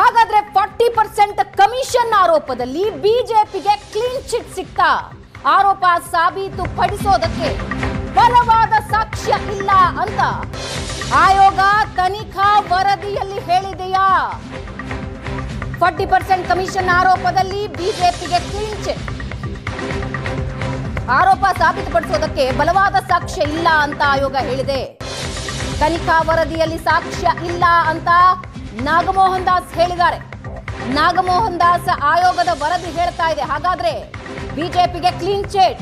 ಹಾಗಾದ್ರೆ forty percent commission ಆರೋಪದಲ್ಲಿ ಬಿಜೆಪಿಗೆ ಕ್ಲೀನ್ ಚಿಟ್ ಸಿಕ್ತ? ಆರೋಪ ಸಾಬೀತು ಪಡಿಸೋದಕ್ಕೆ ಬಲವಾದ ಸಾಕ್ಷ್ಯ ಇಲ್ಲ ಅಂತ ಆಯೋಗ ತನಿಖಾ ವರದಿಯಲ್ಲಿ ಹೇಳಿದೆಯಾ? ಫಾರ್ಟಿ ಪರ್ಸೆಂಟ್ ಕಮಿಷನ್ ಆರೋಪದಲ್ಲಿ ಬಿಜೆಪಿಗೆ ಕ್ಲೀನ್ ಚಿಟ್ ಆರೋಪ ಸಾಬೀತುಪಡಿಸೋದಕ್ಕೆ ಬಲವಾದ ಸಾಕ್ಷ್ಯ ಇಲ್ಲ ಅಂತ ಆಯೋಗ ಹೇಳಿದೆ. ತನಿಖಾ ವರದಿಯಲ್ಲಿ ಸಾಕ್ಷ್ಯ ಇಲ್ಲ ಅಂತ ನಾಗಮೋಹನ್ ದಾಸ್ ಹೇಳಿದ್ದಾರೆ. ನಾಗಮೋಹನ್ ದಾಸ್ ಆಯೋಗದ ವರದಿ ಹೇಳ್ತಾ ಇದೆ. ಹಾಗಾದ್ರೆ ಬಿಜೆಪಿಗೆ clean chit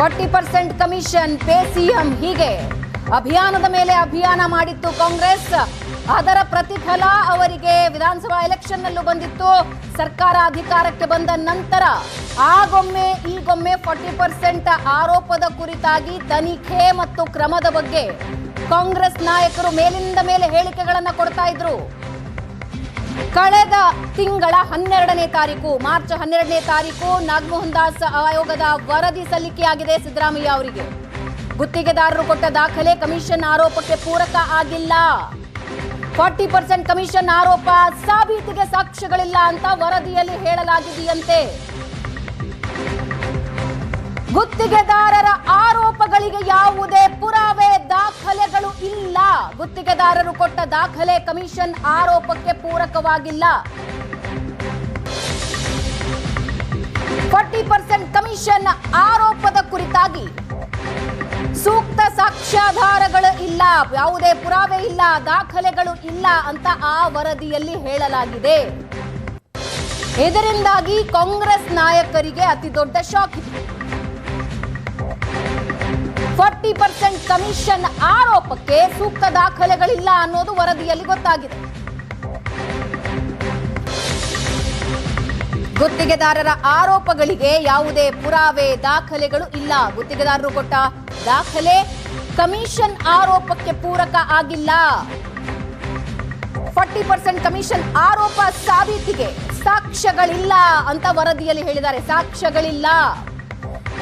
forty percent commission pay CM ಹೀಗೆ. ಅಭಿಯಾನದ ಮೇಲೆ ಅಭಿಯಾನ ಮಾಡಿತ್ತು ಕಾಂಗ್ರೆಸ್. ಅದರ ಪ್ರತಿಫಲ ಅವರಿಗೆ ವಿಧಾನಸಭಾ ಎಲೆಕ್ಷನ್ ನಲ್ಲೂ ಬಂದಿತ್ತು. ಸರ್ಕಾರ ಅಧಿಕಾರಕ್ಕೆ ಬಂದ ನಂತರ ಆಗೊಮ್ಮೆ, ಈಗೊಮ್ಮೆ ಫಾರ್ಟಿ ಪರ್ಸೆಂಟ್ ಆರೋಪದ ಕುರಿತಾಗಿ ತನಿಖೆ ಮತ್ತು ಕ್ರಮದ ಬಗ್ಗೆ ಕಾಂಗ್ರೆಸ್ ನಾಯಕರು ಮೇಲಿಂದ ಮೇಲೆ ಹೇಳಿಕೆಗಳನ್ನು ಕೊಡ್ತಾ ಇದ್ರು. ಕಳೆದ ತಿಂಗಳ ಹನ್ನೆರಡನೇ ತಾರೀಕು, ಮಾರ್ಚ್ ಹನ್ನೆರಡನೇ ತಾರೀಕು ನಾಗಮೋಹನ್ ದಾಸ್ ಆಯೋಗದ ವರದಿ ಸಲ್ಲಿಕೆಯಾಗಿದೆ ಸಿದ್ದರಾಮಯ್ಯ ಅವರಿಗೆ. ಗುತ್ತಿಗೆದಾರರು ಕೊಟ್ಟ ದಾಖಲೆ ಕಮಿಷನ್ ಆರೋಪಕ್ಕೆ ಪೂರಕ ಆಗಿಲ್ಲ. ಫಾರ್ಟಿ ಪರ್ಸೆಂಟ್ ಕಮಿಷನ್ ಆರೋಪ ಸಾಬೀತಿಗೆ ಸಾಕ್ಷ್ಯಗಳಿಲ್ಲ ಅಂತ ವರದಿಯಲ್ಲಿ ಹೇಳಲಾಗಿದೆಯಂತೆ. ಗುತ್ತಿಗೆದಾರರ ಆರೋಪಗಳಿಗೆ ಯಾವುದೇ ಪುರಾವೆ ದಾಖಲೆಗಳು ಇಲ್ಲ. ಗುತ್ತಿಗೆದಾರರು ಕೊಟ್ಟ ದಾಖಲೆ ಕಮಿಷನ್ ಆರೋಪಕ್ಕೆ ಪೂರಕವಾಗಿಲ್ಲ. ಫಾರ್ಟಿ ಪರ್ಸೆಂಟ್ ಕಮಿಷನ್ ಆರೋಪದ ಕುರಿತಾಗಿ ಸೂಕ್ತ ಸಾಕ್ಷ್ಯಾಧಾರಗಳು ಇಲ್ಲ, ಯಾವುದೇ ಪುರಾವೆ ಇಲ್ಲ, ದಾಖಲೆಗಳು ಇಲ್ಲ ಅಂತ ಆ ವರದಿಯಲ್ಲಿ ಹೇಳಲಾಗಿದೆ. ಇದರಿಂದಾಗಿ ಕಾಂಗ್ರೆಸ್ ನಾಯಕರಿಗೆ ಅತಿ ದೊಡ್ಡ ಶಾಕ್ ಇದೆ. ಫಾರ್ಟಿ ಪರ್ಸೆಂಟ್ ಕಮಿಷನ್ ಆರೋಪಕ್ಕೆ ಸೂಕ್ತ ದಾಖಲೆಗಳಿಲ್ಲ ಅನ್ನೋದು ವರದಿಯಲ್ಲಿ ಗೊತ್ತಾಗಿದೆ. ಗುತ್ತಿಗೆದಾರರ ಆರೋಪಗಳಿಗೆ ಯಾವುದೇ ಪುರಾವೆ ದಾಖಲೆಗಳು ಇಲ್ಲ. ಗುತ್ತಿಗೆದಾರರು ಕೊಟ್ಟ ದಾಖಲೆ ಕಮಿಷನ್ ಆರೋಪಕ್ಕೆ ಪೂರಕ ಆಗಿಲ್ಲ. ಫಾರ್ಟಿ ಪರ್ಸೆಂಟ್ ಕಮಿಷನ್ ಆರೋಪ ಸಾಬೀತಿಗೆ ಸಾಕ್ಷ್ಯಗಳಿಲ್ಲ ಅಂತ ವರದಿಯಲ್ಲಿ ಹೇಳಿದ್ದಾರೆ. ಸಾಕ್ಷ್ಯಗಳಿಲ್ಲ.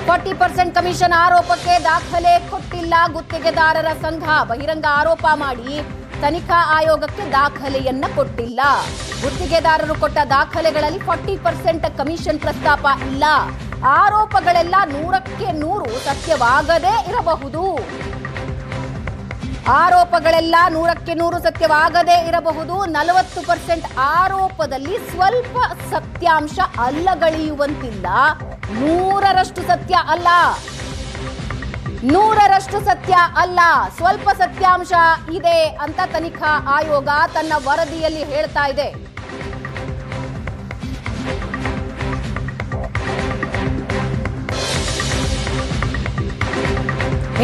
ಫಾರ್ಟಿ ಪರ್ಸೆಂಟ್ ಕಮಿಷನ್ ಆರೋಪಕ್ಕೆ ದಾಖಲೆ ಕೊಟ್ಟಿಲ್ಲ ಗುತ್ತಿಗೆದಾರರ ಸಂಘ. ಬಹಿರಂಗ ಆರೋಪ ಮಾಡಿ ತನಿಖಾ ಆಯೋಗಕ್ಕೆ ದಾಖಲೆಯನ್ನ ಕೊಟ್ಟಿಲ್ಲ. ಗುತ್ತಿಗೆದಾರರು ಕೊಟ್ಟ ದಾಖಲೆಗಳಲ್ಲಿ ಫಾರ್ಟಿ ಪರ್ಸೆಂಟ್ ಕಮಿಷನ್ ಪ್ರಸ್ತಾಪ ಇಲ್ಲ. ಆರೋಪಗಳೆಲ್ಲ ನೂರಕ್ಕೆ ನೂರು ಸತ್ಯವಾಗದೇ ಇರಬಹುದು. ಆರೋಪಗಳೆಲ್ಲ ನೂರಕ್ಕೆ ನೂರು ಸತ್ಯವಾಗದೇ ಇರಬಹುದು. ನಲವತ್ತು ಪರ್ಸೆಂಟ್ ಆರೋಪದಲ್ಲಿ ಸ್ವಲ್ಪ ಸತ್ಯಾಂಶ ಅಲ್ಲಗಳೆಯುವಂತಿಲ್ಲ. ನೂರರಷ್ಟು ಸತ್ಯ ಅಲ್ಲ. ನೂರರಷ್ಟು ಸತ್ಯ ಅಲ್ಲ, ಸ್ವಲ್ಪ ಸತ್ಯಾಂಶ ಇದೆ ಅಂತ ತನಿಖಾ ಆಯೋಗ ತನ್ನ ವರದಿಯಲ್ಲಿ ಹೇಳ್ತಾ ಇದೆ.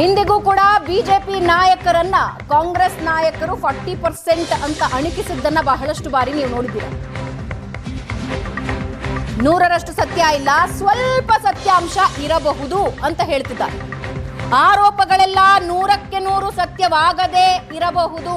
ಇಂದಿಗೂ ಕೂಡ ಬಿಜೆಪಿ ನಾಯಕರನ್ನ ಕಾಂಗ್ರೆಸ್ ನಾಯಕರು ಫಾರ್ಟಿ ಪರ್ಸೆಂಟ್ ಅಂತ ಅಣಕಿಸಿದ್ದನ್ನ ಬಹಳಷ್ಟು ಬಾರಿ ನೀವು ನೋಡಿದ್ದೀರ. ನೂರರಷ್ಟು ಸತ್ಯ ಇಲ್ಲ, ಸ್ವಲ್ಪ ಸತ್ಯಾಂಶ ಇರಬಹುದು ಅಂತ ಹೇಳ್ತಿದ್ದಾರೆ. ಆರೋಪಗಳೆಲ್ಲ ನೂರಕ್ಕೆ ನೂರು ಸತ್ಯವಾಗದೇ ಇರಬಹುದು.